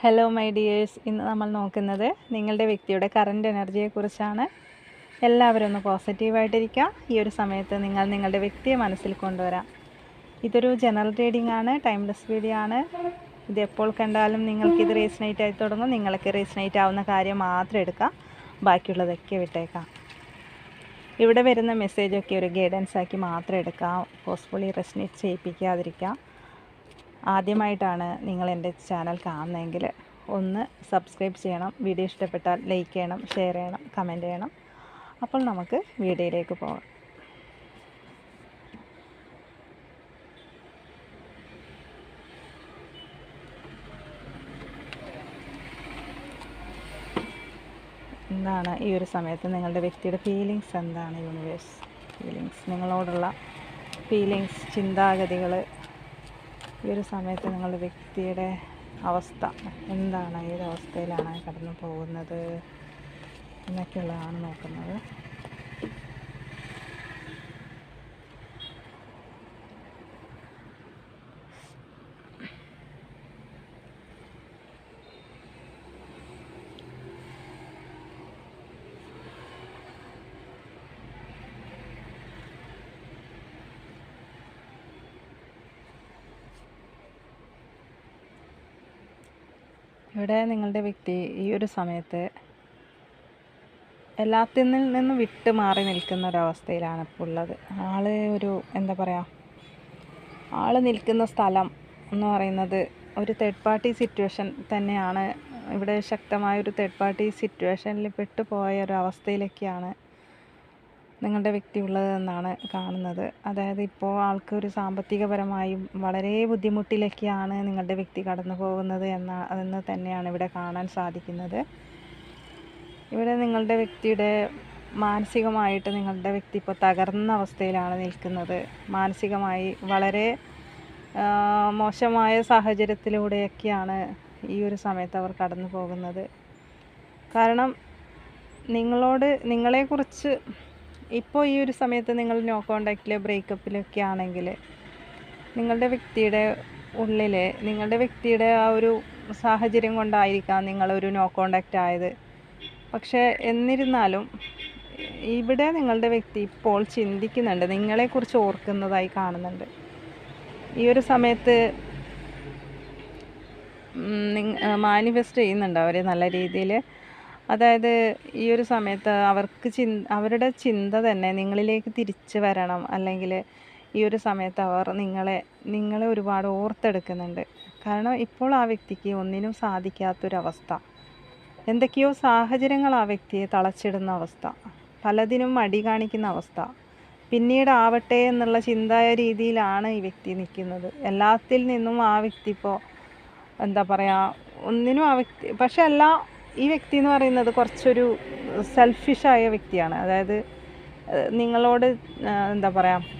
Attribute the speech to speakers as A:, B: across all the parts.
A: Hello my dears ഇന്ന് നമ്മൾ നോക്കുന്നത് നിങ്ങളുടെ വ്യക്തിയുടെ കറണ്ട് എനർജിയെക്കുറിച്ചാണ് എല്ലാവരും ഒന്ന് പോസിറ്റീവായിട്ടിരിക്കുക ഈ ഒരു സമയത്ത് നിങ്ങൾ നിങ്ങളുടെ വ്യക്തിയെ മനസ്സിൽ കൊണ്ടുവരാം. ഇതൊരു ജനറൽ റീഡിംഗ് ആണ് ടൈംലെസ് വീഡിയോ ആണ്. ഇത് എപ്പോൾ കണ്ടാലും ഇത് റീസണേറ്റ് ആയി തുടങ്ങും. നിങ്ങൾക്ക് റീസണേറ്റ് ആവുന്ന കാര്യം മാത്രം എടുക്കാം. ബാക്കിയുള്ളതൊക്കെ വിട്ടേക്കാം. ഇവിടെ വരുന്ന മെസ്സേജൊക്കെ ഒരു ഗൈഡൻസ് ആക്കി മാത്രം എടുക്കാം. ഫോഴ്സ്ഫുള്ളി റെസ്നേറ്റ് ചെയ്യിപ്പിക്കാതിരിക്കാം. ആദ്യമായിട്ടാണ് നിങ്ങൾ എന്റെ ചാനൽ കാണുന്നതെങ്കിൽ ഒന്ന് സബ്സ്ക്രൈബ് ചെയ്യണം. വീഡിയോ ഇഷ്ടപ്പെട്ടാൽ ലൈക്ക് ചെയ്യണം ഷെയർ ചെയ്യണം കമന്റ് ചെയ്യണം. അപ്പോൾ നമുക്ക് വീഡിയോയിലേക്ക് പോകാം. എന്താണ് ഈ ഒരു സമയത്ത് നിങ്ങളുടെ വ്യക്തിയുടെ ഫീലിങ്സ് എന്താണ് യൂണിവേഴ്സ് ഫീലിങ്സ് നിങ്ങളോടുള്ള ഫീലിങ്സ് ചിന്താഗതികൾ ഈ ഒരു സമയത്ത് നിങ്ങളുടെ വ്യക്തിയുടെ അവസ്ഥ എന്താണ്? ഏതവസ്ഥയിലാണ് കടന്നു പോകുന്നത് എന്നൊക്കെയുള്ളതാണ് നോക്കുന്നത്. ഇവിടെ നിങ്ങളുടെ വ്യക്തി ഈ ഒരു സമയത്ത് എല്ലാത്തിൽ നിന്നും വിട്ട് മാറി നിൽക്കുന്ന ഒരവസ്ഥയിലാണ് ഇപ്പോൾ ഉള്ളത്. ആൾ ഒരു എന്താ പറയുക ആൾ നിൽക്കുന്ന സ്ഥലം എന്ന് പറയുന്നത് ഒരു തേർഡ് പാർട്ടി സിറ്റുവേഷൻ തന്നെയാണ്. ഇവിടെ ശക്തമായ ഒരു തേർഡ് പാർട്ടി സിറ്റുവേഷനിൽ പെട്ടുപോയ ഒരു അവസ്ഥയിലൊക്കെയാണ് നിങ്ങളുടെ വ്യക്തി ഉള്ളതെന്നാണ് കാണുന്നത്. അതായത് ഇപ്പോൾ ആൾക്ക് ഒരു സാമ്പത്തികപരമായും വളരെ ബുദ്ധിമുട്ടിലൊക്കെയാണ് നിങ്ങളുടെ വ്യക്തി കടന്നു പോകുന്നത് എന്ന എന്ന് തന്നെയാണ് ഇവിടെ കാണാൻ സാധിക്കുന്നത്. ഇവിടെ നിങ്ങളുടെ വ്യക്തിയുടെ മാനസികമായിട്ട് നിങ്ങളുടെ വ്യക്തി ഇപ്പോൾ തകർന്ന അവസ്ഥയിലാണ് നിൽക്കുന്നത്. മാനസികമായി വളരെ മോശമായ സാഹചര്യത്തിലൂടെയൊക്കെയാണ് ഈ ഒരു സമയത്ത് അവർ കടന്നു പോകുന്നത്. കാരണം നിങ്ങളോട് നിങ്ങളെക്കുറിച്ച് ഇപ്പോൾ ഈ ഒരു സമയത്ത് നിങ്ങൾ നോ കോണ്ടാക്റ്റിൽ ബ്രേക്കപ്പിലൊക്കെ ആണെങ്കിൽ നിങ്ങളുടെ വ്യക്തിയുടെ ഉള്ളിൽ നിങ്ങളുടെ വ്യക്തിയുടെ ആ ഒരു സാഹചര്യം കൊണ്ടായിരിക്കാം നിങ്ങളൊരു നോ കോണ്ടാക്റ്റ് ആയത്. പക്ഷേ എന്നിരുന്നാലും ഇവിടെ നിങ്ങളുടെ വ്യക്തി ഇപ്പോൾ ചിന്തിക്കുന്നുണ്ട് നിങ്ങളെക്കുറിച്ച് ഓർക്കുന്നതായി കാണുന്നുണ്ട്. ഈ ഒരു സമയത്ത് മാനിഫെസ്റ്റ് ചെയ്യുന്നുണ്ട് അവർ നല്ല രീതിയിൽ. അതായത് ഈ ഒരു സമയത്ത് അവർക്ക് ചിന് അവരുടെ ചിന്ത തന്നെ നിങ്ങളിലേക്ക് തിരിച്ചു വരണം. അല്ലെങ്കിൽ ഈ ഒരു സമയത്ത് അവർ നിങ്ങളെ നിങ്ങളെ ഒരുപാട് ഓർത്തെടുക്കുന്നുണ്ട്. കാരണം ഇപ്പോൾ ആ വ്യക്തിക്ക് ഒന്നിനും സാധിക്കാത്തൊരവസ്ഥ. എന്തൊക്കെയോ സാഹചര്യങ്ങൾ ആ വ്യക്തിയെ തളച്ചിടുന്ന അവസ്ഥ. പലതിനും മടി കാണിക്കുന്ന അവസ്ഥ. പിന്നീട് ആവട്ടെ എന്നുള്ള ചിന്തായ രീതിയിലാണ് ഈ വ്യക്തി നിൽക്കുന്നത്. എല്ലാത്തിൽ നിന്നും ആ വ്യക്തി ഇപ്പോൾ എന്താ പറയുക ഒന്നിനും ആ വ്യക്തി പക്ഷെ അല്ല ഈ വ്യക്തി എന്ന് പറയുന്നത് കുറച്ചൊരു സെൽഫിഷായ വ്യക്തിയാണ്. അതായത് നിങ്ങളോട് എന്താ പറയുക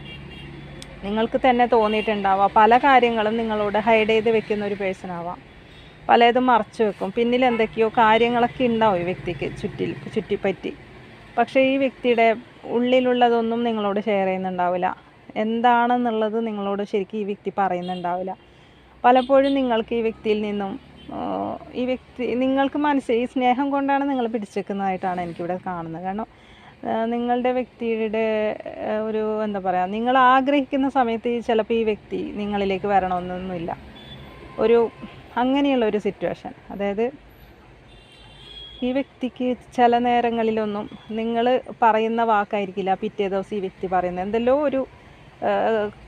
A: നിങ്ങൾക്ക് തന്നെ തോന്നിയിട്ടുണ്ടാവാം. പല കാര്യങ്ങളും നിങ്ങളോട് ഹൈഡ് ചെയ്ത് വെക്കുന്ന ഒരു പേഴ്സൺ ആവാം. പലതും മറച്ചു വെക്കും. പിന്നിൽ എന്തൊക്കെയോ കാര്യങ്ങളൊക്കെ ഉണ്ടാവും ഈ വ്യക്തിക്ക് ചുറ്റിൽ ചുറ്റിപ്പറ്റി. പക്ഷേ ഈ വ്യക്തിയുടെ ഉള്ളിലുള്ളതൊന്നും നിങ്ങളോട് ഷെയർ ചെയ്യുന്നുണ്ടാവില്ല. എന്താണെന്നുള്ളത് നിങ്ങളോട് ശരിക്കും ഈ വ്യക്തി പറയുന്നുണ്ടാവില്ല. പലപ്പോഴും നിങ്ങൾക്ക് ഈ വ്യക്തിയിൽ നിന്നും ഈ വ്യക്തി നിങ്ങൾക്ക് മനസ്സിൽ ഈ സ്നേഹം കൊണ്ടാണ് നിങ്ങൾ പിടിച്ചേക്കുന്നതായിട്ടാണ് എനിക്കിവിടെ കാണുന്നത്. കാരണം നിങ്ങളുടെ വ്യക്തിയുടെ ഒരു എന്താ പറയുക നിങ്ങൾ ആഗ്രഹിക്കുന്ന സമയത്ത് ചിലപ്പോൾ ഈ വ്യക്തി നിങ്ങളിലേക്ക് വരണമെന്നൊന്നുമില്ല. ഒരു അങ്ങനെയുള്ള ഒരു സിറ്റുവേഷൻ അതായത് ഈ വ്യക്തിക്ക് ചില നേരങ്ങളിലൊന്നും നിങ്ങൾ പറയുന്ന വാക്കായിരിക്കില്ല പിറ്റേ ദിവസം ഈ വ്യക്തി പറയുന്നത്. എന്തെല്ലോ ഒരു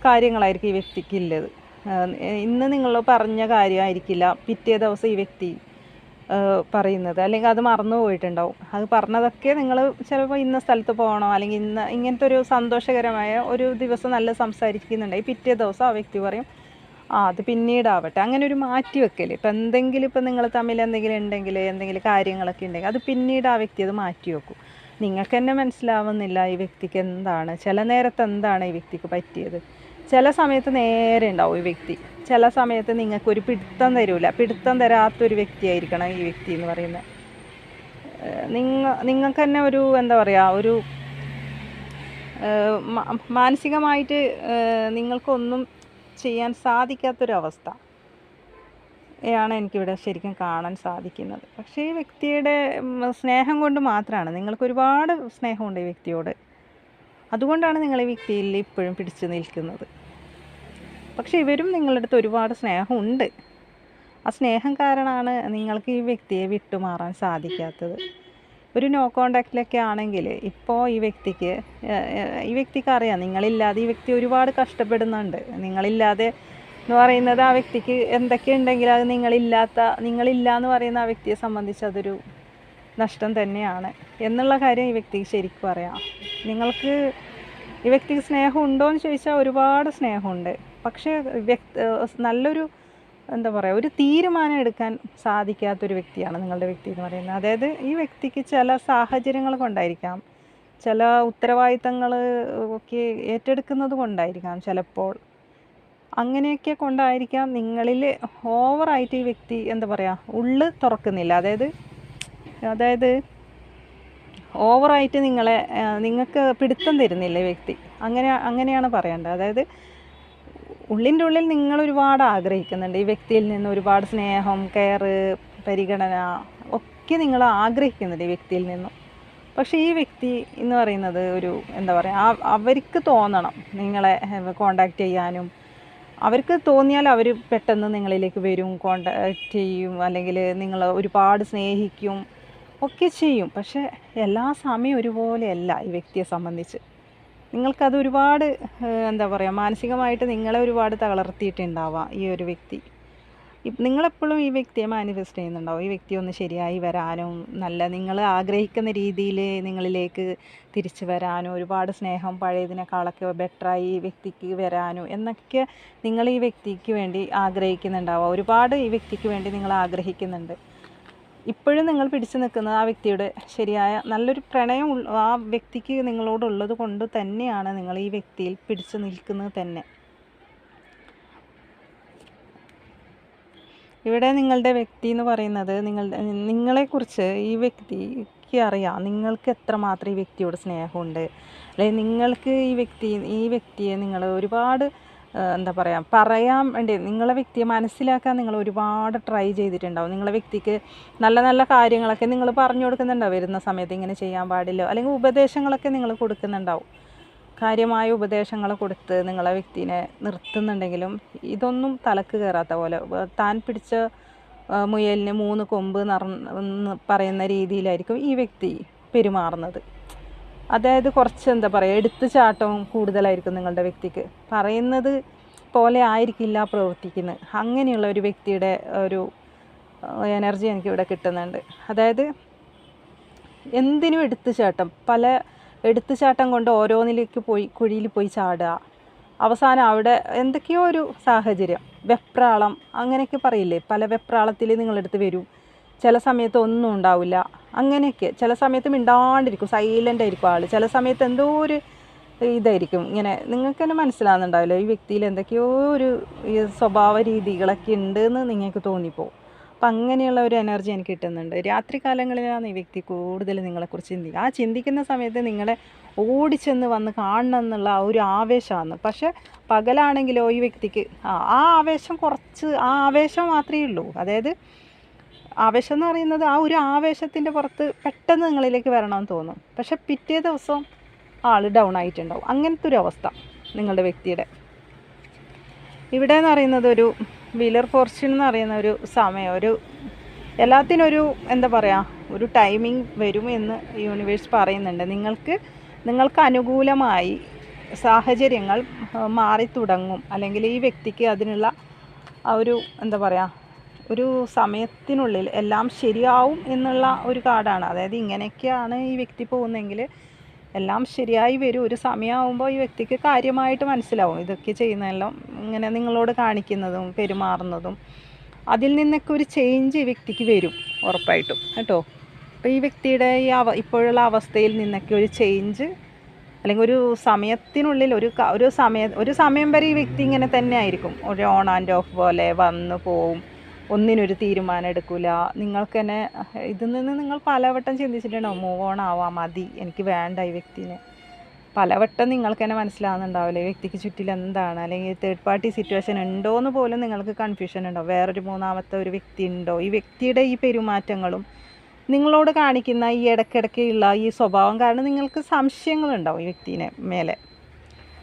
A: കാര്യങ്ങളായിരിക്കും ഈ വ്യക്തിക്ക് ഉള്ളത്. ഇന്ന് നിങ്ങൾ പറഞ്ഞ കാര്യമായിരിക്കില്ല. പിറ്റേ ദിവസം ഈ വ്യക്തി പറയുന്നത്. അല്ലെങ്കിൽ അത് മറന്നു പോയിട്ടുണ്ടാവും. അത് പറഞ്ഞതൊക്കെ നിങ്ങൾ ചിലപ്പോൾ ഇന്ന സ്ഥലത്ത് പോകണോ? അല്ലെങ്കിൽ ഇന്ന ഇങ്ങനത്തെ ഒരു സന്തോഷകരമായ ഒരു ദിവസം നല്ല സംസാരിക്കുന്നുണ്ടെങ്കിൽ പിറ്റേ ദിവസം ആ വ്യക്തി പറയും ആ അത് പിന്നീടാവട്ടെ. അങ്ങനെ ഒരു മാറ്റി വെക്കൽ ഇപ്പം എന്തെങ്കിലും ഇപ്പം നിങ്ങൾ തമ്മിൽ എന്തെങ്കിലും ഉണ്ടെങ്കിൽ എന്തെങ്കിലും കാര്യങ്ങളൊക്കെ ഉണ്ടെങ്കിൽ അത് പിന്നീട് ആ വ്യക്തി അത് മാറ്റി വെക്കും. നിങ്ങൾക്ക് തന്നെ മനസ്സിലാവുന്നില്ല ഈ വ്യക്തിക്ക് എന്താണ് ചില നേരത്ത് എന്താണ് ഈ വ്യക്തിക്ക് പറ്റിയത്. ചില സമയത്ത് നേരെ ഉണ്ടാവും ഈ വ്യക്തി. ചില സമയത്ത് നിങ്ങൾക്കൊരു പിടുത്തം തരൂല. പിടുത്തം തരാത്തൊരു വ്യക്തിയായിരിക്കണം ഈ വ്യക്തി എന്ന് പറയുന്നത്. നിങ്ങ നിങ്ങൾക്ക് തന്നെ ഒരു എന്താ പറയുക ഒരു മാനസികമായിട്ട് നിങ്ങൾക്കൊന്നും ചെയ്യാൻ സാധിക്കാത്തൊരവസ്ഥ ാണ് എനിക്കിവിടെ ശരിക്കും കാണാൻ സാധിക്കുന്നത്. പക്ഷേ ഈ വ്യക്തിയുടെ സ്നേഹം കൊണ്ട് മാത്രമാണ് നിങ്ങൾക്ക് ഒരുപാട് സ്നേഹമുണ്ട് ഈ വ്യക്തിയോട്. അതുകൊണ്ടാണ് നിങ്ങൾ ഈ വ്യക്തിയിൽ ഇപ്പോഴും പിടിച്ചു നിൽക്കുന്നത്. പക്ഷേ ഇവരും നിങ്ങളുടെ അടുത്ത് ഒരുപാട് സ്നേഹമുണ്ട്. ആ സ്നേഹം കാരണമാണ് നിങ്ങൾക്ക് ഈ വ്യക്തിയെ വിട്ടുമാറാൻ സാധിക്കാത്തത്. ഒരു നോ കോണ്ടാക്റ്റിലൊക്കെ ആണെങ്കിൽ ഇപ്പോൾ ഈ വ്യക്തിക്ക് ഈ വ്യക്തിക്ക് അറിയാം നിങ്ങളില്ലാതെ ഈ വ്യക്തി ഒരുപാട് കഷ്ടപ്പെടുന്നുണ്ട്. നിങ്ങളില്ലാതെ എന്ന് പറയുന്നത് ആ വ്യക്തിക്ക് എന്തൊക്കെ ഉണ്ടെങ്കിൽ അത് നിങ്ങളില്ലാത്ത നിങ്ങളില്ല എന്ന് പറയുന്ന ആ വ്യക്തിയെ സംബന്ധിച്ച് അതൊരു നഷ്ടം തന്നെയാണ്. എന്നുള്ള കാര്യം ഈ വ്യക്തിക്ക് ശരിക്കും അറിയാം. നിങ്ങൾക്ക് ഈ വ്യക്തിക്ക് സ്നേഹം ഉണ്ടോ എന്ന് ചോദിച്ചാൽ ഒരുപാട് സ്നേഹമുണ്ട്. പക്ഷേ വ്യക്തി നല്ലൊരു എന്താ പറയുക ഒരു തീരുമാനം എടുക്കാൻ സാധിക്കാത്തൊരു വ്യക്തിയാണ് നിങ്ങളുടെ വ്യക്തി എന്ന് പറയുന്നത്. അതായത് ഈ വ്യക്തിക്ക് ചില സാഹചര്യങ്ങൾ കൊണ്ടായിരിക്കാം ചില ഉത്തരവാദിത്തങ്ങൾ ഒക്കെ ഏറ്റെടുക്കുന്നത് കൊണ്ടായിരിക്കാം ചിലപ്പോൾ. അങ്ങനെയൊക്കെ കൊണ്ടായിരിക്കാം നിങ്ങളിൽ ഓവറായിട്ട് ഈ വ്യക്തി എന്താ പറയുക ഉള്ളു തുറക്കുന്നില്ല. അതായത് അതായത് ഓവറായിട്ട് നിങ്ങളെ നിങ്ങൾക്ക് പിടുത്തം തരുന്നില്ല വ്യക്തി. അങ്ങനെ അങ്ങനെയാണ് പറയേണ്ടത്. അതായത് ഉള്ളിന്റെ ഉള്ളിൽ നിങ്ങൾ ഒരുപാട് ആഗ്രഹിക്കുന്നുണ്ട്. ഈ വ്യക്തിയിൽ നിന്ന് ഒരുപാട് സ്നേഹം കെയർ പരിഗണന ഒക്കെ നിങ്ങൾ ആഗ്രഹിക്കുന്നുണ്ട് ഈ വ്യക്തിയിൽ നിന്നും. പക്ഷേ ഈ വ്യക്തി എന്ന് പറയുന്നത് ഒരു എന്താ പറയുക അവർക്ക് തോന്നണം നിങ്ങളെ കോണ്ടാക്റ്റ് ചെയ്യാനും. അവർക്ക് തോന്നിയാൽ അവർ പെട്ടെന്ന് നിങ്ങളിലേക്ക് വരും കോണ്ടാക്ട് ചെയ്യും അല്ലെങ്കിൽ നിങ്ങൾ ഒരുപാട് സ്നേഹിക്കും ഒക്കെ ചെയ്യും. പക്ഷേ എല്ലാ സമയം ഒരുപോലെയല്ല ഈ വ്യക്തിയെ സംബന്ധിച്ച്. നിങ്ങൾക്കത് ഒരുപാട് എന്താ പറയുക മാനസികമായിട്ട് നിങ്ങളെ ഒരുപാട് തളർത്തിയിട്ടുണ്ടാവാം ഈ ഒരു വ്യക്തി. നിങ്ങളെപ്പോഴും ഈ വ്യക്തിയെ മാനിഫെസ്റ്റ് ചെയ്യുന്നുണ്ടാവും. ഈ വ്യക്തി ഒന്ന് ശരിയായി വരാനും നല്ല നിങ്ങൾ ആഗ്രഹിക്കുന്ന രീതിയിൽ നിങ്ങളിലേക്ക് തിരിച്ചു വരാനും ഒരുപാട് സ്നേഹം പഴയതിനേക്കാളൊക്കെ ബെറ്ററായി ഈ വ്യക്തിക്ക് വരാനും എന്നൊക്കെ നിങ്ങൾ ഈ വ്യക്തിക്ക് വേണ്ടി ആഗ്രഹിക്കുന്നുണ്ടാവുക ഒരുപാട് ഈ വ്യക്തിക്ക് വേണ്ടി നിങ്ങൾ ആഗ്രഹിക്കുന്നുണ്ട്. ഇപ്പോഴും നിങ്ങൾ പിടിച്ചു നിൽക്കുന്നത് ആ വ്യക്തിയുടെ ശരിയായ നല്ലൊരു പ്രണയം ആ വ്യക്തിക്ക് നിങ്ങളോടുള്ളത് കൊണ്ട് തന്നെയാണ് നിങ്ങൾ ഈ വ്യക്തിയിൽ പിടിച്ചു നിൽക്കുന്നത് തന്നെ. ഇവിടെ നിങ്ങളുടെ വ്യക്തി എന്ന് പറയുന്നത് നിങ്ങളുടെ നിങ്ങളെക്കുറിച്ച് ഈ വ്യക്തിക്ക് അറിയാം. നിങ്ങൾക്ക് എത്രമാത്രം ഈ വ്യക്തിയോട് സ്നേഹമുണ്ട്? അല്ലെങ്കിൽ നിങ്ങൾക്ക് ഈ വ്യക്തി ഈ വ്യക്തിയെ നിങ്ങൾ ഒരുപാട് എന്താ പറയുക പറയാൻ വേണ്ടി നിങ്ങളെ വ്യക്തിയെ മനസ്സിലാക്കാൻ നിങ്ങൾ ഒരുപാട് ട്രൈ ചെയ്തിട്ടുണ്ടാവും. നിങ്ങളെ വ്യക്തിക്ക് നല്ല നല്ല കാര്യങ്ങളൊക്കെ നിങ്ങൾ പറഞ്ഞു കൊടുക്കുന്നുണ്ടാവും. വരുന്ന സമയത്ത് ഇങ്ങനെ ചെയ്യാൻ പാടില്ല. അല്ലെങ്കിൽ ഉപദേശങ്ങളൊക്കെ നിങ്ങൾ കൊടുക്കുന്നുണ്ടാവും. കാര്യമായ ഉപദേശങ്ങൾ കൊടുത്ത് നിങ്ങളെ വ്യക്തിനെ നിർത്തുന്നുണ്ടെങ്കിലും ഇതൊന്നും തലക്ക് കയറാത്ത പോലെ. താൻ പിടിച്ച മുയലിന് മൂന്ന് കൊമ്പ് നിറ പറയുന്ന രീതിയിലായിരിക്കും ഈ വ്യക്തി പെരുമാറുന്നത്. അതായത് കുറച്ച് എന്താ പറയുക എടുത്തു ചാട്ടവും കൂടുതലായിരിക്കും നിങ്ങളുടെ വ്യക്തിക്ക്. പറയുന്നത് പോലെ ആയിരിക്കില്ല പ്രവർത്തിക്കുന്നത്. അങ്ങനെയുള്ള ഒരു വ്യക്തിയുടെ ഒരു എനർജി എനിക്കിവിടെ കിട്ടുന്നുണ്ട്. അതായത് എന്തിനും എടുത്തു ചാട്ടം. പല എടുത്തു ചാട്ടം കൊണ്ട് ഓരോന്നിലേക്ക് പോയി കുഴിയിൽ പോയി ചാടുക. അവസാനം അവിടെ എന്തൊക്കെയോ ഒരു സാഹചര്യം. വെപ്രാളം അങ്ങനെയൊക്കെ പറയില്ലേ? പല വെപ്രാളത്തിൽ നിങ്ങളെടുത്ത് വരും. ചില സമയത്ത് ഒന്നും ഉണ്ടാവില്ല. അങ്ങനെയൊക്കെ. ചില സമയത്ത് മിണ്ടാണ്ടിരിക്കും സൈലന്റ് ആയിരിക്കും ആൾ ചില സമയത്ത് എന്തോ ഒരു ഇതായിരിക്കും. ഇങ്ങനെ നിങ്ങൾക്ക് തന്നെ മനസ്സിലാകുന്നുണ്ടാവില്ല ഈ വ്യക്തിയിൽ എന്തൊക്കെയോ ഒരു സ്വഭാവ രീതികളൊക്കെ ഉണ്ടെന്ന് നിങ്ങൾക്ക് തോന്നിപ്പോകും അപ്പം അങ്ങനെയുള്ള ഒരു എനർജി എനിക്ക് കിട്ടുന്നുണ്ട്. രാത്രി കാലങ്ങളിലാണ് ഈ വ്യക്തി കൂടുതൽ നിങ്ങളെക്കുറിച്ച് ചിന്തിക്കുക ആ ചിന്തിക്കുന്ന സമയത്ത് നിങ്ങളെ ഓടിച്ചെന്ന് വന്ന് കാണണം എന്നുള്ള ആ ഒരു ആവേശമാണ്. പക്ഷെ പകലാണെങ്കിലോ ഈ വ്യക്തിക്ക് ആ ആവേശം കുറച്ച് ആ ആവേശം മാത്രമേ ഉള്ളൂ. അതായത് ആവേശം എന്ന് പറയുന്നത് ആ ഒരു ആവേശത്തിന്റെ പുറത്ത് പെട്ടെന്ന് നിങ്ങളിലേക്ക് വരണമെന്ന് തോന്നും. പക്ഷെ പിറ്റേ ദിവസം ആൾ ഡൗൺ ആയിട്ടുണ്ടാവും. അങ്ങനത്തെ ഒരു അവസ്ഥ നിങ്ങളുടെ വ്യക്തിയുടെ. ഇവിടെ എന്ന് പറയുന്നത് ഒരു വീലർ ഫോർച്യൂൺ എന്ന് പറയുന്ന ഒരു സമയം. ഒരു എല്ലാത്തിനും ഒരു എന്താ പറയുക ഒരു ടൈമിംഗ് വരും എന്ന് യൂണിവേഴ്സ് പറയുന്നുണ്ട്. നിങ്ങൾക്ക് നിങ്ങൾക്ക് അനുകൂലമായി സാഹചര്യങ്ങൾ മാറി തുടങ്ങും അല്ലെങ്കിൽ ഈ വ്യക്തിക്ക് അതിനുള്ള ആ ഒരു എന്താ പറയുക ഒരു സമയത്തിനുള്ളിൽ എല്ലാം ശരിയാവും എന്നുള്ള ഒരു കാർഡാണ് അതായത് ഇങ്ങനെയൊക്കെയാണ് ഈ വ്യക്തി പോകുന്നതെങ്കിൽ എല്ലാം ശരിയായി വരും. ഒരു സമയമാകുമ്പോൾ ഈ വ്യക്തിക്ക് കാര്യമായിട്ട് മനസ്സിലാവും. ഇതൊക്കെ ചെയ്യുന്നതെല്ലാം ഇങ്ങനെ നിങ്ങളോട് കാണിക്കുന്നതും പെരുമാറുന്നതും അതിൽ നിന്നൊക്കെ ഒരു ചേഞ്ച് ഈ വ്യക്തിക്ക് വരും ഉറപ്പായിട്ടും. കേട്ടോ? അപ്പോൾ ഈ വ്യക്തിയുടെ ഈ അവ ഇപ്പോഴുള്ള അവസ്ഥയിൽ നിന്നൊക്കെ ഒരു ചേഞ്ച് അല്ലെങ്കിൽ ഒരു സമയത്തിനുള്ളിൽ ഒരു ഒരു സമയം ഒരു സമയം വരെ ഈ വ്യക്തി ഇങ്ങനെ തന്നെ ആയിരിക്കും. ഒരു ഓൺ ആൻഡ് ഓഫ് പോലെ വന്നു പോവും. ഒന്നിനൊരു തീരുമാനം എടുക്കില്ല നിങ്ങൾക്ക് തന്നെ ഇതിൽ നിന്ന് നിങ്ങൾ പലവട്ടം ചിന്തിച്ചിട്ടുണ്ടാവും മൂവ് ഓൺ ആവാം മതി എനിക്ക് വേണ്ട ഈ വ്യക്തിനെ. പലവട്ടം നിങ്ങൾക്ക് തന്നെ മനസ്സിലാവുന്നുണ്ടാവില്ല ഈ വ്യക്തിക്ക് ചുറ്റിൽ എന്താണ്? അല്ലെങ്കിൽ തേർഡ് പാർട്ടി സിറ്റുവേഷൻ ഉണ്ടോ എന്ന് പോലും നിങ്ങൾക്ക് കൺഫ്യൂഷൻ ഉണ്ടാവും. വേറൊരു മൂന്നാമത്തെ ഒരു വ്യക്തി ഉണ്ടോ? ഈ വ്യക്തിയുടെ ഈ പെരുമാറ്റങ്ങളും നിങ്ങളോട് കാണിക്കുന്ന ഈ ഇടയ്ക്കിടയ്ക്കുള്ള ഈ സ്വഭാവം കാരണം നിങ്ങൾക്ക് സംശയങ്ങളുണ്ടാവും ഈ വ്യക്തിനെ മേലെ.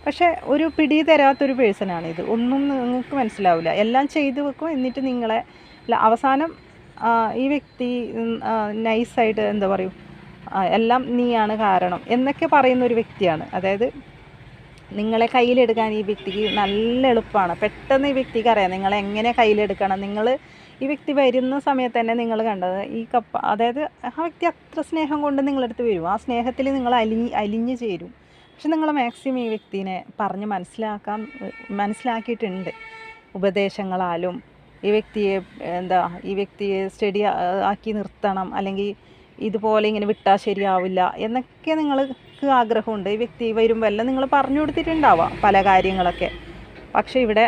A: പക്ഷേ ഒരു പിടി തരാത്തൊരു പേഴ്സണാണ് ഇത്. ഒന്നും നിങ്ങൾക്ക് മനസ്സിലാവില്ല. എല്ലാം ചെയ്തു വെക്കും. എന്നിട്ട് നിങ്ങളെ അവസാനം ഈ വ്യക്തി നൈസായിട്ട് എന്താ പറയും എല്ലാം നീയാണ് കാരണം എന്നൊക്കെ പറയുന്ന ഒരു വ്യക്തിയാണ്. അതായത് നിങ്ങളെ കയ്യിലെടുക്കാൻ ഈ വ്യക്തിക്ക് നല്ല എളുപ്പമാണ് പെട്ടെന്ന് ഈ വ്യക്തിക്ക് അറിയാം നിങ്ങളെ എങ്ങനെ കയ്യിലെടുക്കണം. നിങ്ങൾ ഈ വ്യക്തി വരുന്ന സമയത്ത് തന്നെ നിങ്ങൾ കണ്ടത് ഈ കപ്പ അതായത് ആ വ്യക്തി അത്ര സ്നേഹം കൊണ്ട് നിങ്ങളടുത്ത് വരും. ആ സ്നേഹത്തിൽ നിങ്ങൾ അലിഞ്ഞ് അലിഞ്ഞ് ചേരും. പക്ഷെ നിങ്ങൾ മാക്സിമം ഈ വ്യക്തിനെ പറഞ്ഞ് മനസ്സിലാക്കാൻ മനസ്സിലാക്കിയിട്ടുണ്ട് ഉപദേശങ്ങളാലും. ഈ വ്യക്തിയെ എന്താ ഈ വ്യക്തിയെ സ്റ്റഡി ആക്കി നിർത്തണം. അല്ലെങ്കിൽ ഇതുപോലെ ഇങ്ങനെ വിട്ടാൽ ശരിയാവില്ല എന്നൊക്കെ നിങ്ങൾക്ക് ആഗ്രഹമുണ്ട്. ഈ വ്യക്തി വരുമ്പോൾ എല്ലാം നിങ്ങൾ പറഞ്ഞു കൊടുത്തിട്ടുണ്ടാവാം പല കാര്യങ്ങളൊക്കെ. പക്ഷേ ഇവിടെ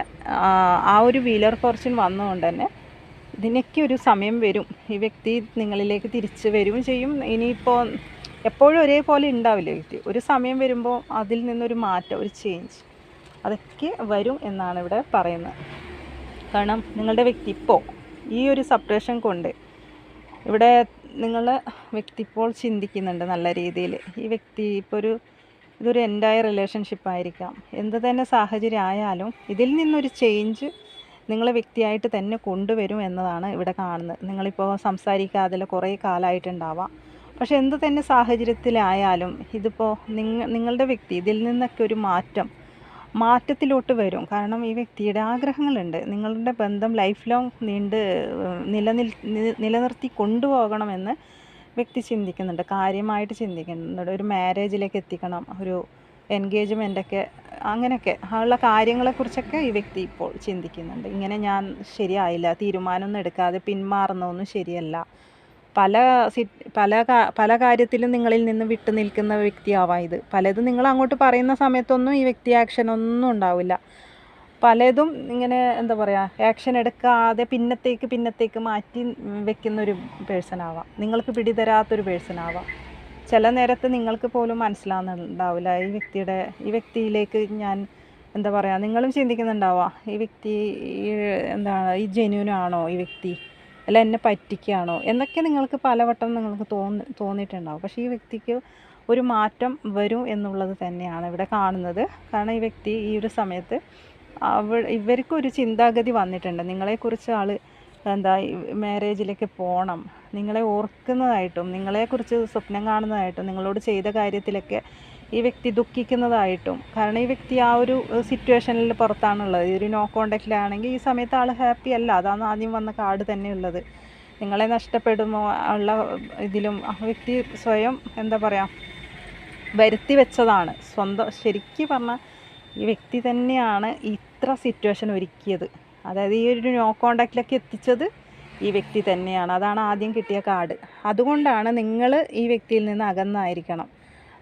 A: ആ, ഒരു വീലർ ഫോർച്യൂൺ വന്നതുകൊണ്ട് തന്നെ ഇതിനൊക്കെ ഒരു സമയം വരും. ഈ വ്യക്തി നിങ്ങളിലേക്ക് തിരിച്ച് വരും ചെയ്യും. ഇനിയിപ്പോൾ എപ്പോഴും ഒരേപോലെ ഉണ്ടാവില്ല വ്യക്തി ഒരു സമയം വരുമ്പോൾ അതിൽ നിന്നൊരു മാറ്റം ഒരു ചേഞ്ച് അതൊക്കെ വരും എന്നാണ് ഇവിടെ പറയുന്നത്. കാരണം നിങ്ങളുടെ വ്യക്തി ഇപ്പോൾ ഈ ഒരു സപ്രേഷൻ കൊണ്ട് ഇവിടെ നിങ്ങൾ വ്യക്തി ഇപ്പോൾ ചിന്തിക്കുന്നുണ്ട് നല്ല രീതിയിൽ. ഈ വ്യക്തി ഇപ്പോൾ ഒരു ഇതൊരു എന്റായ റിലേഷൻഷിപ്പ് ആയിരിക്കാം. എന്ത് തന്നെ സാഹചര്യം ആയാലും ഇതിൽ നിന്നൊരു ചേഞ്ച് നിങ്ങളെ വ്യക്തിയായിട്ട് തന്നെ കൊണ്ടുവരും എന്നതാണ് ഇവിടെ കാണുന്നത്. നിങ്ങളിപ്പോൾ സംസാരിക്കാതെ കുറേ കാലമായിട്ടുണ്ടാവാം. പക്ഷെ എന്ത് തന്നെ സാഹചര്യത്തിലായാലും ഇതിപ്പോൾ നിങ്ങ നിങ്ങളുടെ വ്യക്തി ഇതിൽ നിന്നൊക്കെ ഒരു മാറ്റം മാറ്റത്തിലോട്ട് വരും. കാരണം ഈ വ്യക്തിയുടെ ആഗ്രഹങ്ങളുണ്ട്. നിങ്ങളുടെ ബന്ധം ലൈഫ് ലോങ് നീണ്ട് നിലനിൽ നിലനിർത്തി കൊണ്ടുപോകണമെന്ന് വ്യക്തി ചിന്തിക്കുന്നുണ്ട്. കാര്യമായിട്ട് ചിന്തിക്കുന്നുണ്ട്. ഒരു മാരേജിലേക്ക് എത്തിക്കണം ഒരു എൻഗേജ്മെന്റൊക്കെ അങ്ങനെയൊക്കെ ഉള്ള കാര്യങ്ങളെക്കുറിച്ചൊക്കെ ഈ വ്യക്തി ഇപ്പോൾ ചിന്തിക്കുന്നുണ്ട്. ഇങ്ങനെ ഞാൻ ശരിയായില്ല തീരുമാനമൊന്നും എടുക്കാതെ പിന്മാറുന്നതൊന്നും ശരിയല്ല. പല സി പല പല കാര്യത്തിലും നിങ്ങളിൽ നിന്ന് വിട്ടു നിൽക്കുന്ന വ്യക്തിയാവാം ഇത്. പലതും നിങ്ങൾ അങ്ങോട്ട് പറയുന്ന സമയത്തൊന്നും ഈ വ്യക്തി ആക്ഷൻ ഒന്നും ഉണ്ടാവില്ല. പലതും ഇങ്ങനെ എന്താ പറയുക ആക്ഷൻ എടുക്കാതെ പിന്നത്തേക്ക് പിന്നത്തേക്ക് മാറ്റി വെക്കുന്ന ഒരു പേഴ്സൺ ആവാം. നിങ്ങൾക്ക് പിടിതരാത്തൊരു പേഴ്സൺ ആവാം. ചില നേരത്ത് നിങ്ങൾക്ക് പോലും മനസ്സിലാകുന്നുണ്ടാവില്ല ഈ വ്യക്തിയുടെ ഈ വ്യക്തിയിലേക്ക് ഞാൻ എന്താ പറയുക നിങ്ങളും ചിന്തിക്കുന്നുണ്ടാവാം. ഈ വ്യക്തി എന്താണ് ഈ ജെന്യൂനാണോ ഈ വ്യക്തി? അല്ല എന്നെ പറ്റിക്കുകയാണോ എന്നൊക്കെ നിങ്ങൾക്ക് പലവട്ടം നിങ്ങൾക്ക് തോന്നി തോന്നിയിട്ടുണ്ടാവും. പക്ഷേ ഈ വ്യക്തിക്ക് ഒരു മാറ്റം വരും എന്നുള്ളത് തന്നെയാണ് ഇവിടെ കാണുന്നത്. കാരണം ഈ വ്യക്തി ഈ ഒരു സമയത്ത് അവ ഇവർക്കൊരു ചിന്താഗതി വന്നിട്ടുണ്ട്. നിങ്ങളെക്കുറിച്ച് ആൾ എന്താ മാരേജിലേക്ക് പോകണം നിങ്ങളെ ഓർക്കുന്നതായിട്ടും നിങ്ങളെക്കുറിച്ച് സ്വപ്നം കാണുന്നതായിട്ടും നിങ്ങളോട് ചെയ്ത കാര്യത്തിലൊക്കെ ഈ വ്യക്തി ദുഃഖിക്കുന്നതായിട്ടും കാരണം ഈ വ്യക്തി ആ ഒരു സിറ്റുവേഷനിൽ പുറത്താണുള്ളത്. ഈ ഒരു നോ കോണ്ടാക്റ്റിലാണെങ്കിൽ ഈ സമയത്ത് ആൾ ഹാപ്പി അല്ല. അതാണ് ആദ്യം വന്ന കാർഡ് തന്നെ ഉള്ളത്. നിങ്ങളെ നഷ്ടപ്പെടുമോ ഉള്ള ഇതിലും ആ വ്യക്തി സ്വയം എന്താ പറയുക വരുത്തി വെച്ചതാണ്. സ്വന്തം ശരിക്കും പറഞ്ഞാൽ ഈ വ്യക്തി തന്നെയാണ് ഇത്ര സിറ്റുവേഷൻ ഒരുക്കിയത്. അതായത് ഈ ഒരു നോ കോണ്ടാക്റ്റിലൊക്കെ എത്തിച്ചത് ഈ വ്യക്തി തന്നെയാണ്. അതാണ് ആദ്യം കിട്ടിയ കാർഡ് അതുകൊണ്ടാണ് നിങ്ങൾ ഈ വ്യക്തിയിൽ നിന്ന് അകന്നായിരിക്കണം.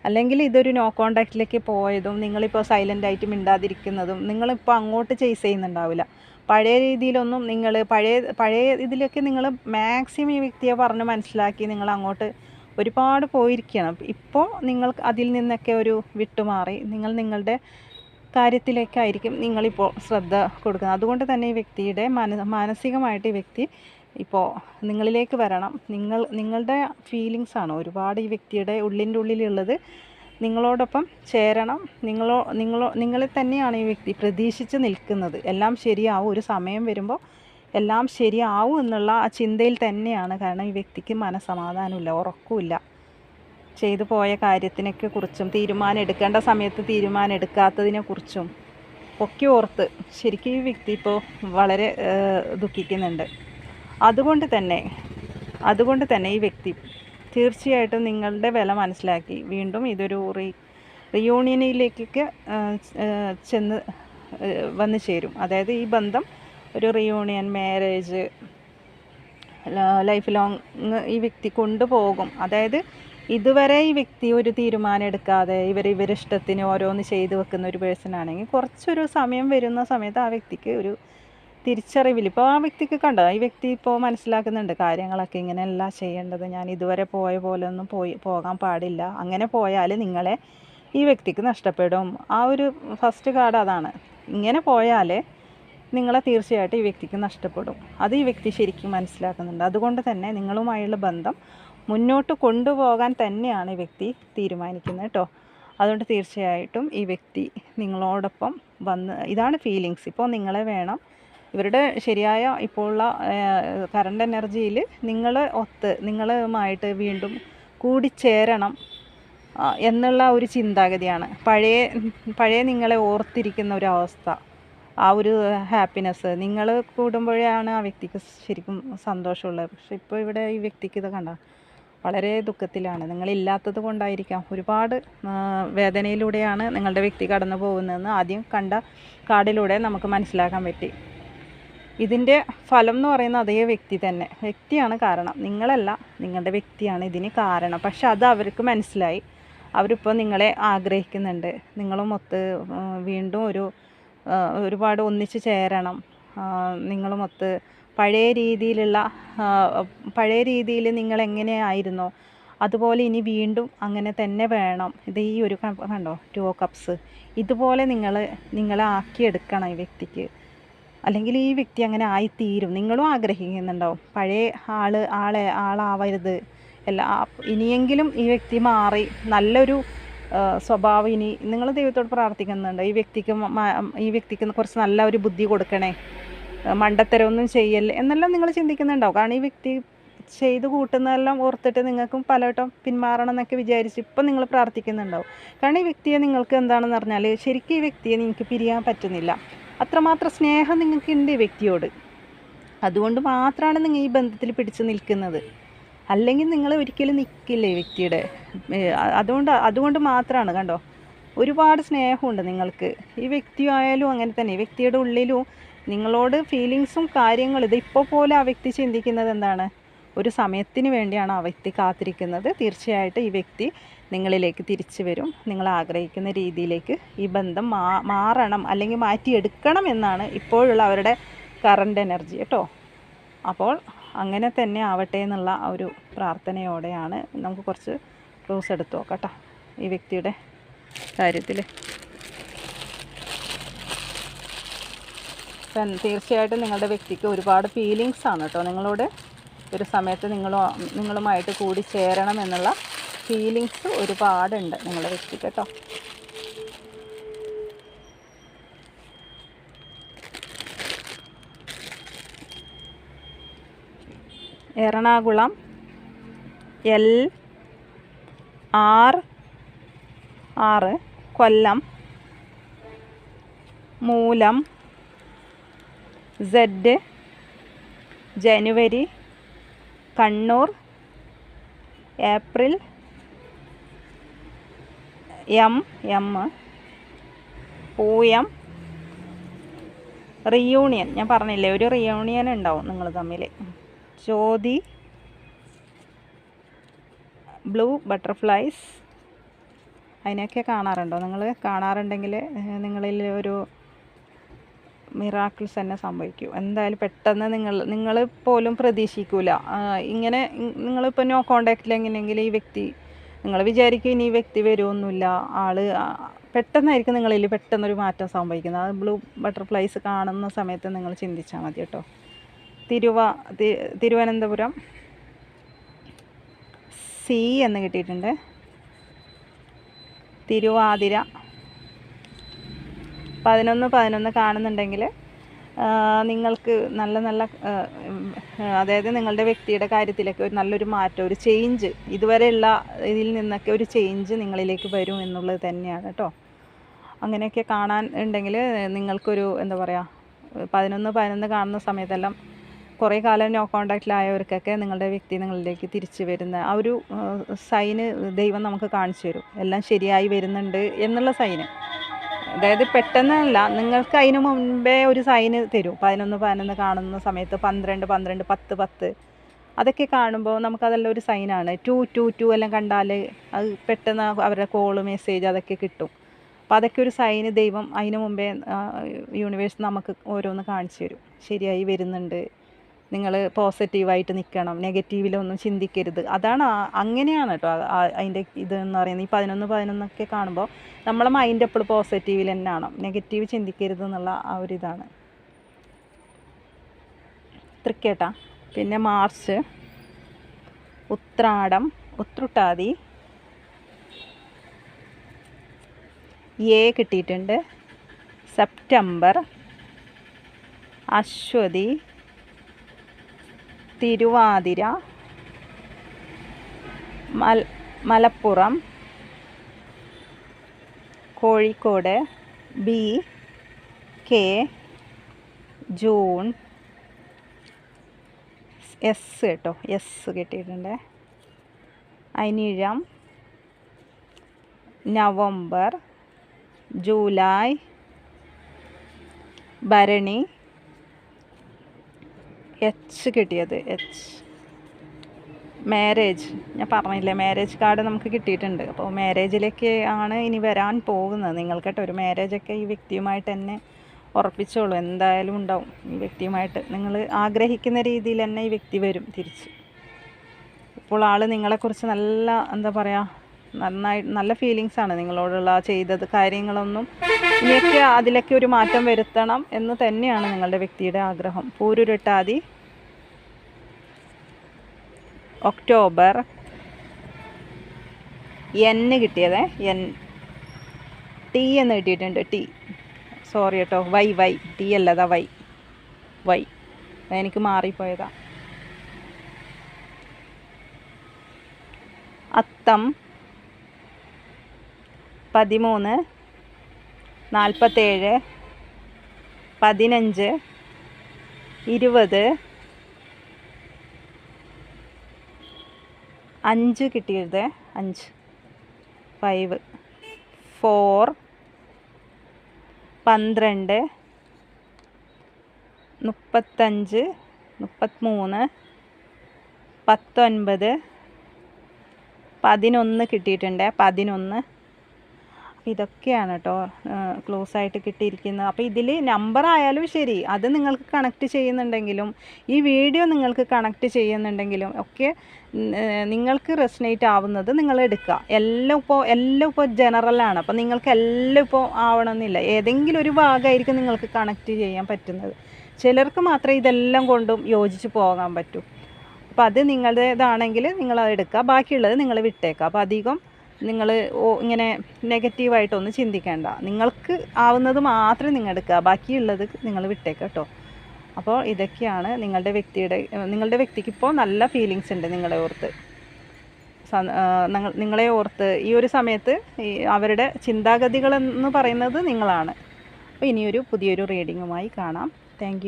A: അല്ലെങ്കിൽ ഇതൊരു നോ കോണ്ടാക്റ്റിലേക്ക് പോയതും നിങ്ങളിപ്പോൾ സൈലന്റ് ആയിട്ട് മിണ്ടാതിരിക്കുന്നതും നിങ്ങളിപ്പോൾ അങ്ങോട്ട് ചേസ് ചെയ്യുന്നുണ്ടാവില്ല. പഴയ രീതിയിലൊന്നും നിങ്ങൾ പഴയ പഴയ ഇതിലൊക്കെ നിങ്ങൾ മാക്സിമം ഈ വ്യക്തിയെ പറഞ്ഞ് മനസ്സിലാക്കി നിങ്ങൾ അങ്ങോട്ട് ഒരുപാട് പോയിരിക്കണം. ഇപ്പോൾ നിങ്ങൾ അതിൽ നിന്നൊക്കെ ഒരു വിട്ടുമാറി നിങ്ങൾ നിങ്ങളുടെ കാര്യത്തിലേക്കായിരിക്കും നിങ്ങളിപ്പോൾ ശ്രദ്ധ കൊടുക്കുന്നത്. അതുകൊണ്ട് തന്നെ ഈ വ്യക്തിയുടെ മാനസികമായിട്ട് ഈ വ്യക്തി ഇപ്പോൾ നിങ്ങളിലേക്ക് വരണം. നിങ്ങൾ നിങ്ങളുടെ ഫീലിങ്സ് ആണ് ഒരുപാട് ഈ വ്യക്തിയുടെ ഉള്ളിന്റെ ഉള്ളിലുള്ളത്. നിങ്ങളോടൊപ്പം ചേരണം. നിങ്ങളോ നിങ്ങളോ നിങ്ങളെ തന്നെയാണ് ഈ വ്യക്തി പ്രതീക്ഷിച്ച് നിൽക്കുന്നത്. എല്ലാം ശരിയാവും. ഒരു സമയം വരുമ്പോൾ എല്ലാം ശരിയാവും എന്നുള്ള ആ ചിന്തയിൽ തന്നെയാണ്. കാരണം ഈ വ്യക്തിക്ക് മനസമാധാനമില്ല ഉറക്കമില്ല ചെയ്തു പോയ കാര്യത്തിനൊക്കെ കുറിച്ചും തീരുമാനം എടുക്കേണ്ട സമയത്ത് തീരുമാനം എടുക്കാത്തതിനെ കുറിച്ചും ഒക്കെ ഓർത്ത് ശരിക്കും ഈ വ്യക്തി ഇപ്പോൾ വളരെ ദുഃഖിക്കുന്നുണ്ട്. അതുകൊണ്ട് തന്നെ അതുകൊണ്ട് തന്നെ ഈ വ്യക്തി തീർച്ചയായിട്ടും നിങ്ങളുടെ വില മനസ്സിലാക്കി വീണ്ടും ഇതൊരു റീ റിയൂണിയനിലേക്കൊക്കെ ചെന്ന് വന്നു ചേരും. അതായത് ഈ ബന്ധം ഒരു റിയൂണിയൻ മാരേജ് ലൈഫ് ലോങ് ഈ വ്യക്തി കൊണ്ടുപോകും. അതായത് ഇതുവരെ ഈ വ്യക്തി ഒരു തീരുമാനം എടുക്കാതെ ഇവർ ഇവരിഷ്ടത്തിന് ഓരോന്ന് ചെയ്തു വെക്കുന്ന ഒരു പേഴ്സൺ ആണെങ്കിൽ കുറച്ചൊരു സമയം വരുന്ന സമയത്ത് ആ വ്യക്തിക്ക് ഒരു തിരിച്ചറിവിൽ ഇപ്പോൾ ആ വ്യക്തിക്ക് കണ്ടോ? ഈ വ്യക്തി ഇപ്പോൾ മനസ്സിലാക്കുന്നുണ്ട് കാര്യങ്ങളൊക്കെ ഇങ്ങനെയല്ല ചെയ്യേണ്ടത്. ഞാൻ ഇതുവരെ പോയ പോലെ ഒന്നും പോയി പോകാൻ പാടില്ല. അങ്ങനെ പോയാൽ നിങ്ങളെ ഈ വ്യക്തിക്ക് നഷ്ടപ്പെടും. ആ ഒരു ഫസ്റ്റ് കാർഡ് അതാണ്. ഇങ്ങനെ പോയാൽ നിങ്ങളെ തീർച്ചയായിട്ടും ഈ വ്യക്തിക്ക് നഷ്ടപ്പെടും. അത് ഈ വ്യക്തി ശരിക്കും മനസ്സിലാക്കുന്നുണ്ട്. അതുകൊണ്ട് തന്നെ നിങ്ങളുമായുള്ള ബന്ധം മുന്നോട്ട് കൊണ്ടുപോകാൻ തന്നെയാണ് ഈ വ്യക്തി തീരുമാനിക്കുന്നത് കേട്ടോ. അതുകൊണ്ട് തീർച്ചയായിട്ടും ഈ വ്യക്തി നിങ്ങളോടൊപ്പം വന്ന് ഇതാണ് ഫീലിങ്സ് ഇപ്പോൾ നിങ്ങളെ വേണം ഇവരുടെ ശരിയായ ഇപ്പോൾ ഉള്ള കറണ്ട് എനർജിയിൽ നിങ്ങൾ ഒത്ത് നിങ്ങളുമായിട്ട് വീണ്ടും കൂടിച്ചേരണം എന്നുള്ള ഒരു ചിന്താഗതിയാണ്. പഴയ പഴയ നിങ്ങളെ ഓർത്തിരിക്കുന്ന ഒരു അവസ്ഥ ആ ഒരു ഹാപ്പിനെസ് നിങ്ങൾ കൂടുമ്പോഴാണ് ആ വ്യക്തിക്ക് ശരിക്കും സന്തോഷമുള്ളത്. പക്ഷെ ഇപ്പോൾ ഇവിടെ ഈ വ്യക്തിക്ക് ഇത് കണ്ട വളരെ ദുഃഖത്തിലാണ്. നിങ്ങളില്ലാത്തത് കൊണ്ടായിരിക്കാം. ഒരുപാട് വേദനയിലൂടെയാണ് നിങ്ങളുടെ വ്യക്തി കടന്നു പോകുന്നതെന്ന് ആദ്യം കണ്ട കാർഡിലൂടെ നമുക്ക് മനസ്സിലാക്കാൻ പറ്റി. ഇതിന്റെ ഫലം എന്ന് പറയുന്നത് അതേ വ്യക്തി തന്നെ. വ്യക്തിയാണ് കാരണം. നിങ്ങളല്ല നിങ്ങളുടെ വ്യക്തിയാണ് ഇതിന് കാരണം. പക്ഷെ അത് അവർക്ക് മനസ്സിലായി. അവരിപ്പോൾ നിങ്ങളെ ആഗ്രഹിക്കുന്നുണ്ട്. നിങ്ങളും ഒത്ത് വീണ്ടും ഒരു ഒരുപാട് ഒന്നിച്ച് ചേരണം. നിങ്ങളും നിങ്ങളുമൊത്ത് പഴയ രീതിയിലുള്ള പഴയ രീതിയിൽ നിങ്ങൾ എങ്ങനെയായിരുന്നോ? അതുപോലെ ഇനി വീണ്ടും അങ്ങനെ തന്നെ വേണം. ഇത് ഈ ഒരു കണ്ടോ? Two cups. ഇതുപോലെ നിങ്ങൾ നിങ്ങളെ ആക്കിയെടുക്കണം ഈ വ്യക്തിക്ക്. അല്ലെങ്കിൽ ഈ വ്യക്തി അങ്ങനെ ആയിത്തീരും. നിങ്ങളും ആഗ്രഹിക്കുന്നുണ്ടാവും. പഴയ ആൾ ആളെ ആളാവരുത്. എല്ലാ ഇനിയെങ്കിലും ഈ വ്യക്തി മാറി. നല്ലൊരു സ്വഭാവം ഇനി നിങ്ങൾ ദൈവത്തോട് പ്രാർത്ഥിക്കുന്നുണ്ട്. ഈ വ്യക്തിക്ക് ഈ വ്യക്തിക്ക് കുറച്ച് നല്ല ഒരു ബുദ്ധി കൊടുക്കണേ. മണ്ടത്തരമൊന്നും ചെയ്യല്ലേ എന്നെല്ലാം നിങ്ങൾ ചിന്തിക്കുന്നുണ്ടാവും. കാരണം ഈ വ്യക്തി ചെയ്ത് കൂട്ടുന്നതെല്ലാം ഓർത്തിട്ട് നിങ്ങൾക്കും പലവട്ടം പിന്മാറണം എന്നൊക്കെ വിചാരിച്ച് ഇപ്പം നിങ്ങൾ പ്രാർത്ഥിക്കുന്നുണ്ടാവും. കാരണം ഈ വ്യക്തിയെ നിങ്ങൾക്ക് എന്താണെന്ന് പറഞ്ഞാൽ ശരിക്കും ഈ വ്യക്തിയെ നിങ്ങൾക്ക് പിരിയാൻ പറ്റുന്നില്ല. അത്രമാത്രം സ്നേഹം നിങ്ങൾക്കുണ്ട് ഈ വ്യക്തിയോട്. അതുകൊണ്ട് മാത്രമാണ് നിങ്ങൾ ഈ ബന്ധത്തിൽ പിടിച്ചു നിൽക്കുന്നത്. അല്ലെങ്കിൽ നിങ്ങൾ ഒരിക്കലും നിൽക്കില്ല ഈ വ്യക്തിയുടെ. അതുകൊണ്ട് അതുകൊണ്ട് മാത്രമാണ് കണ്ടോ. ഒരുപാട് സ്നേഹമുണ്ട് നിങ്ങൾക്ക്. ഈ വ്യക്തിയായാലും അങ്ങനെ തന്നെ. ഈ വ്യക്തിയുടെ ഉള്ളിലും നിങ്ങളോട് ഫീലിങ്സും കാര്യങ്ങളും ഇത് ഇപ്പോൾ പോലെ ആ വ്യക്തി ചിന്തിക്കുന്നത് എന്താണ്? ഒരു സമയത്തിന് വേണ്ടിയാണ് ആ വ്യക്തി കാത്തിരിക്കുന്നത്. തീർച്ചയായിട്ടും ഈ വ്യക്തി നിങ്ങളിലേക്ക് തിരിച്ചു വരും. നിങ്ങൾ ആഗ്രഹിക്കുന്ന രീതിയിലേക്ക് ഈ ബന്ധം മാ മാറണം അല്ലെങ്കിൽ മാറ്റിയെടുക്കണം എന്നാണ് ഇപ്പോഴുള്ള അവരുടെ കറണ്ട് എനർജി കേട്ടോ. അപ്പോൾ അങ്ങനെ തന്നെ ആവട്ടെ എന്നുള്ള ഒരു പ്രാർത്ഥനയോടെയാണ് നമുക്ക് കുറച്ച് ക്ലോസ് എടുത്ത് നോക്കാം ഈ വ്യക്തിയുടെ കാര്യത്തിൽ തീർച്ചയായിട്ടും നിങ്ങളുടെ വ്യക്തിക്ക് ഒരുപാട് ഫീലിങ്സ് ആണ് കേട്ടോ. നിങ്ങളോട് ഒരു സമയത്ത് നിങ്ങളോ നിങ്ങളുമായിട്ട് കൂടി ചേരണം എന്നുള്ള ഫീലിങ്സ് ഒരുപാടുണ്ട് നിങ്ങളുടെ വ്യക്തിക്ക് കേട്ടോ. എറണാകുളം എൽ ആർ ആറ് കൊല്ലം മൂലം സെഡ് ജനുവരി കണ്ണൂർ ഏപ്രിൽ എം എം പൂയം റിയൂണിയൻ ഞാൻ പറഞ്ഞില്ലേ ഒരു റിയൂണിയൻ ഉണ്ടാവും നിങ്ങൾ തമ്മിൽ. ജ്യോതി ബ്ലൂ ബട്ടർഫ്ലൈസ് അതിനെയൊക്കെ കാണാറുണ്ടോ? നിങ്ങൾ കാണാറുണ്ടെങ്കിൽ നിങ്ങളിൽ ഒരു മിറാക്കിൾസ് തന്നെ സംഭവിക്കും. എന്തായാലും പെട്ടെന്ന് നിങ്ങൾ നിങ്ങൾ പോലും പ്രതീക്ഷിക്കില്ല ഇങ്ങനെ നിങ്ങളിപ്പോൾ നോ കോണ്ടാക്റ്റിൽ എങ്ങനെയെങ്കിലും ഈ വ്യക്തി നിങ്ങൾ വിചാരിക്കും ഇനി വ്യക്തി വരുമൊന്നുമില്ല ആൾ ആ, പെട്ടെന്നായിരിക്കും നിങ്ങളിൽ പെട്ടെന്നൊരു മാറ്റം സംഭവിക്കുന്നത്. അത് ബ്ലൂ ബട്ടർഫ്ലൈസ് കാണുന്ന സമയത്ത് നിങ്ങൾ ചിന്തിച്ചാൽ മതി കേട്ടോ. തിരുവ തിരുവനന്തപുരം സി എന്ന് കിട്ടിയിട്ടുണ്ട്. തിരുവാതിര. പതിനൊന്ന് പതിനൊന്ന് കാണുന്നുണ്ടെങ്കിൽ നിങ്ങൾക്ക് നല്ല നല്ല അതായത് നിങ്ങളുടെ വ്യക്തിയുടെ കാര്യത്തിലൊക്കെ ഒരു നല്ലൊരു മാറ്റം ഒരു ചേഞ്ച് ഇതുവരെയുള്ള ഇതിൽ നിന്നൊക്കെ ഒരു ചേഞ്ച് നിങ്ങളിലേക്ക് വരും എന്നുള്ളത് തന്നെയാണ് കേട്ടോ. അങ്ങനെയൊക്കെ കാണാൻ ഉണ്ടെങ്കിൽ നിങ്ങൾക്കൊരു എന്താ പറയുക പതിനൊന്ന് പതിനൊന്ന് കാണുന്ന സമയത്തെല്ലാം കുറേ കാലം നോ കോണ്ടാക്റ്റിലായവർക്കൊക്കെ നിങ്ങളുടെ വ്യക്തി നിങ്ങളിലേക്ക് തിരിച്ചു വരുന്ന ആ ഒരു സൈന് ദൈവം നമുക്ക് കാണിച്ചു തരും. എല്ലാം ശരിയായി വരുന്നുണ്ട് എന്നുള്ള സൈന് അതായത് പെട്ടെന്നല്ല നിങ്ങൾക്ക് അതിന് മുൻപേ ഒരു സൈന് തരും. പതിനൊന്ന് പതിനൊന്ന് കാണുന്ന സമയത്ത് പന്ത്രണ്ട് പന്ത്രണ്ട് പത്ത് പത്ത്. അതൊക്കെ കാണുമ്പോൾ നമുക്കതെല്ലാം ഒരു സൈനാണ് ടു ടു ടു എല്ലാം കണ്ടാൽ അത് പെട്ടെന്ന് അവരുടെ കോൾ മെസ്സേജ് അതൊക്കെ കിട്ടും. അപ്പോൾ അതൊക്കെ ഒരു സൈന് ദൈവം അതിന് മുമ്പേ യൂണിവേഴ്സ് നമുക്ക് ഓരോന്ന് കാണിച്ചു തരും. ശരിയായി വരുന്നുണ്ട്. നിങ്ങൾ പോസിറ്റീവായിട്ട് നിൽക്കണം നെഗറ്റീവിലൊന്നും ചിന്തിക്കരുത്. അതാണ് അങ്ങനെയാണ് കേട്ടോ അതിന്റെ ഇത് എന്ന് പറയുന്നത്. ഈ പതിനൊന്ന് പതിനൊന്നൊക്കെ കാണുമ്പോൾ നമ്മളെ മൈൻഡ് എപ്പോഴും പോസിറ്റീവിൽ തന്നെയാണ്. നെഗറ്റീവ് ചിന്തിക്കരുത് എന്നുള്ള ആ ഒരു ഇതാണ്. തൃക്കേട്ട. പിന്നെ മാർച്ച് ഉത്രാടം ഉത്രുട്ടാതി എ കിട്ടിയിട്ടുണ്ട് സെപ്റ്റംബർ അശ്വതി Thiruvathira Malappuram Kozhikode B K June. S കേട്ടോ എസ് കിട്ടിയിട്ടുണ്ട്. അനിഴം നവംബർ ജൂലൈ ഭരണി എച്ച് കിട്ടിയത്. എച്ച് മാരേജ് ഞാൻ പറഞ്ഞില്ലേ മാരേജ് കാർഡ് നമുക്ക് കിട്ടിയിട്ടുണ്ട്. അപ്പോൾ മാരേജിലേക്ക് ആണ് ഇനി വരാൻ പോകുന്നത്. നിങ്ങൾക്കട്ടെ ഒരു മാരേജൊക്കെ ഈ വ്യക്തിയുമായിട്ട് തന്നെ ഉറപ്പിച്ചോളൂ. എന്തായാലും ഉണ്ടാവും ഈ വ്യക്തിയുമായിട്ട്. നിങ്ങൾ ആഗ്രഹിക്കുന്ന രീതിയിൽ തന്നെ ഈ വ്യക്തി വരും തിരിച്ച്. ഇപ്പോൾ ആൾ നിങ്ങളെക്കുറിച്ച് നല്ല എന്താ പറയുക നന്നായി നല്ല ഫീലിങ്സ് ആണ് നിങ്ങളോടുള്ള ചെയ്തത്. കാര്യങ്ങളൊന്നും ഇനിയൊക്കെ അതിലൊക്കെ ഒരു മാറ്റം വരുത്തണം എന്ന് തന്നെയാണ് നിങ്ങളുടെ വ്യക്തിയുടെ ആഗ്രഹം. പൂരുരുട്ടാതി ഒക്ടോബർ എന്ന് കിട്ടിയതേ എൻ ടി എന്ന് കിട്ടിയിട്ടുണ്ട് ടി സോറി കേട്ടോ വൈ വൈ ടി അല്ലതാ വൈ വൈ എനിക്ക് മാറിപ്പോയതാ. അത്തം പതിമൂന്ന് നാൽപ്പത്തേഴ് പതിനഞ്ച് ഇരുപത് അഞ്ച് കിട്ടിയത് അഞ്ച്. ഫൈവ്. ഫോർ. പന്ത്രണ്ട്. മുപ്പത്തഞ്ച്. മുപ്പത്തിമൂന്ന്. പത്തൊൻപത്. പതിനൊന്ന് കിട്ടിയിട്ടുണ്ട്. പതിനൊന്ന്. അപ്പോൾ ഇതൊക്കെയാണ് കേട്ടോ ക്ലോസ് ആയിട്ട് കിട്ടിയിരിക്കുന്നത്. അപ്പോൾ ഇതിൽ നമ്പർ ആയാലും ശരി അത് നിങ്ങൾക്ക് കണക്ട് ചെയ്യുന്നുണ്ടെങ്കിലും ഈ വീഡിയോ നിങ്ങൾക്ക് കണക്ട് ചെയ്യുന്നുണ്ടെങ്കിലും ഒക്കെ നിങ്ങൾക്ക് റെസ്നേറ്റ് ആവുന്നത് നിങ്ങൾ എടുക്കുക. എല്ലാം ഇപ്പോൾ എല്ലാം ഇപ്പോൾ ജനറലാണ് അപ്പോൾ നിങ്ങൾക്ക് എല്ലാം ഇപ്പോൾ ആവണമെന്നില്ല. ഏതെങ്കിലും ഒരു ഭാഗമായിരിക്കും നിങ്ങൾക്ക് കണക്ട് ചെയ്യാൻ പറ്റുന്നത്. ചിലർക്ക് മാത്രമേ ഇതെല്ലാം കൊണ്ടും യോജിച്ച് പോകാൻ പറ്റൂ. അപ്പോൾ അത് നിങ്ങളുടേതാണെങ്കിൽ നിങ്ങൾ എടുക്കുക. ബാക്കിയുള്ളത് നിങ്ങൾ വിട്ടേക്കുക. അപ്പോൾ അധികം നിങ്ങൾ ഇങ്ങനെ നെഗറ്റീവായിട്ടൊന്നും ചിന്തിക്കേണ്ട. നിങ്ങൾക്ക് ആവുന്നത് മാത്രം നിങ്ങൾ എടുക്കുക. ബാക്കിയുള്ളത് നിങ്ങൾ വിട്ടേക്കുക കേട്ടോ. അപ്പോൾ ഇതൊക്കെയാണ് നിങ്ങളുടെ വ്യക്തിയുടെ നിങ്ങളുടെ വ്യക്തിക്ക് ഇപ്പോൾ നല്ല ഫീലിങ്സ് ഉണ്ട് നിങ്ങളെ ഓർത്ത്. നിങ്ങളെ ഓർത്ത് ഈ ഒരു സമയത്ത് അവരുടെ ചിന്താഗതികളെന്ന് പറയുന്നത് നിങ്ങളാണ്. അപ്പോൾ ഇനിയൊരു പുതിയൊരു റീഡിങ്ങുമായി കാണാം. താങ്ക്